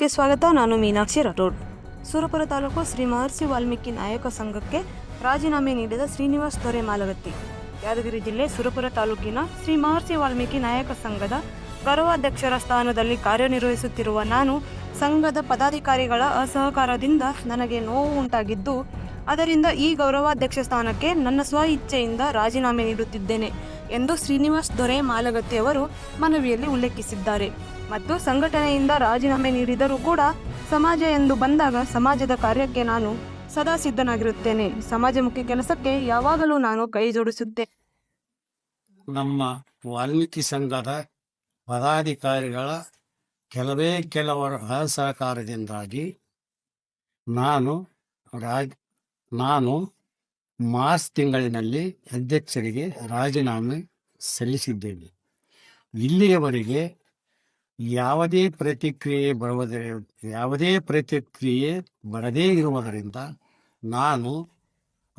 ನ್ಯೂಸ್ಗೆ ಸ್ವಾಗತ. ನಾನು ಮೀನಾಕ್ಷಿ ರಾಠೋಡ್ ಸುರಪುರ ತಾಲೂಕು ಶ್ರೀ ಮಹರ್ಷಿ ವಾಲ್ಮೀಕಿ ನಾಯಕ ಸಂಘಕ್ಕೆ ರಾಜೀನಾಮೆ ನೀಡಿದ ಶ್ರೀನಿವಾಸ್ ದೊರೆ ಮಾಲಗತ್ತಿ. ಯಾದಗಿರಿ ಜಿಲ್ಲೆ ಸುರಪುರ ತಾಲೂಕಿನ ಶ್ರೀ ಮಹರ್ಷಿ ವಾಲ್ಮೀಕಿ ನಾಯಕ ಸಂಘದ ಗೌರವಾಧ್ಯಕ್ಷರ ಸ್ಥಾನದಲ್ಲಿ ಕಾರ್ಯನಿರ್ವಹಿಸುತ್ತಿರುವ ನಾನು, ಸಂಘದ ಪದಾಧಿಕಾರಿಗಳ ಅಸಹಕಾರದಿಂದ ನನಗೆ ನೋವು ಉಂಟಾಗಿದ್ದು, ಅದರಿಂದ ಈ ಗೌರವಾಧ್ಯಕ್ಷ ಸ್ಥಾನಕ್ಕೆ ನನ್ನ ಸ್ವ ಇಚ್ಛೆಯಿಂದ ರಾಜೀನಾಮೆ ನೀಡುತ್ತಿದ್ದೇನೆ. ಎಂದು ಶ್ರೀನಿವಾಸ್ ದೊರೆ ಮಾಲಗತ್ತಿ ಅವರು ಮನವಿಯಲ್ಲಿ ಉಲ್ಲೇಖಿಸಿದ್ದಾರೆ. ಮತ್ತು ಸಂಘಟನೆಯಿಂದ ರಾಜೀನಾಮೆ ನೀಡಿದರೂ ಕೂಡ ಸಮಾಜ ಎಂದು ಬಂದಾಗ ಸಮಾಜದ ಕಾರ್ಯಕ್ಕೆ ನಾನು ಸದಾ ಸಿದ್ಧನಾಗಿರುತ್ತೇನೆ. ಸಮಾಜಮುಖಿ ಕೆಲಸಕ್ಕೆ ಯಾವಾಗಲೂ ನಾನು ಕೈ ಜೋಡಿಸುತ್ತೆ. ನಮ್ಮ ವಾಲ್ಮೀಕಿ ಸಂಘದ ಪದಾಧಿಕಾರಿಗಳ ಕೆಲವೇ ಕೆಲವರ ಅಸಹಕಾರದಿಂದಾಗಿ ನಾನು ರಾಜ್ ನಾನು ಮಾರ್ಚ್ ತಿಂಗಳಿನಲ್ಲಿ ಅಧ್ಯಕ್ಷರಿಗೆ ರಾಜೀನಾಮೆ ಸಲ್ಲಿಸಿದ್ದೇನೆ. ಇಲ್ಲಿಯವರೆಗೆ ಯಾವುದೇ ಪ್ರತಿಕ್ರಿಯೆ ಬರುವುದೇ, ಯಾವುದೇ ಪ್ರತಿಕ್ರಿಯೆ ಬರದೇ ಇರುವುದರಿಂದ ನಾನು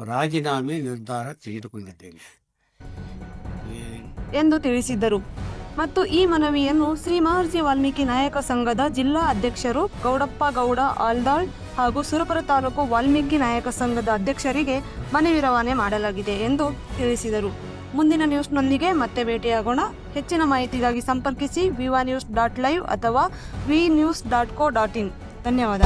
ರಾಜೀನಾಮೆ ನಿರ್ಧಾರ ತೆಗೆದುಕೊಂಡಿದ್ದೇನೆ. ಎಂದು ತಿಳಿಸಿದರು ಮತ್ತು ಈ ಮನವಿಯನ್ನು ಶ್ರೀ ಮಹರ್ಷಿ ವಾಲ್ಮೀಕಿ ನಾಯಕ ಸಂಘದ ಜಿಲ್ಲಾ ಅಧ್ಯಕ್ಷರು ಗೌಡಪ್ಪ ಗೌಡ ಆಲ್ದಾಳ್ ಹಾಗೂ ಸುರಪುರ ತಾಲೂಕು ವಾಲ್ಮೀಕಿ ನಾಯಕ ಸಂಘದ ಅಧ್ಯಕ್ಷರಿಗೆ ಮನವಿ ರವಾನೆ ಮಾಡಲಾಗಿದೆ ಎಂದು ತಿಳಿಸಿದರು. ಮುಂದಿನ ನ್ಯೂಸ್ನೊಂದಿಗೆ ಮತ್ತೆ ಭೇಟಿಯಾಗೋಣ. ಹೆಚ್ಚಿನ ಮಾಹಿತಿಗಾಗಿ ಸಂಪರ್ಕಿಸಿ ವಿವಾ ನ್ಯೂಸ್ ಡಾಟ್ ಲೈವ್ ಅಥವಾ V news dot co dot in. ಧನ್ಯವಾದ.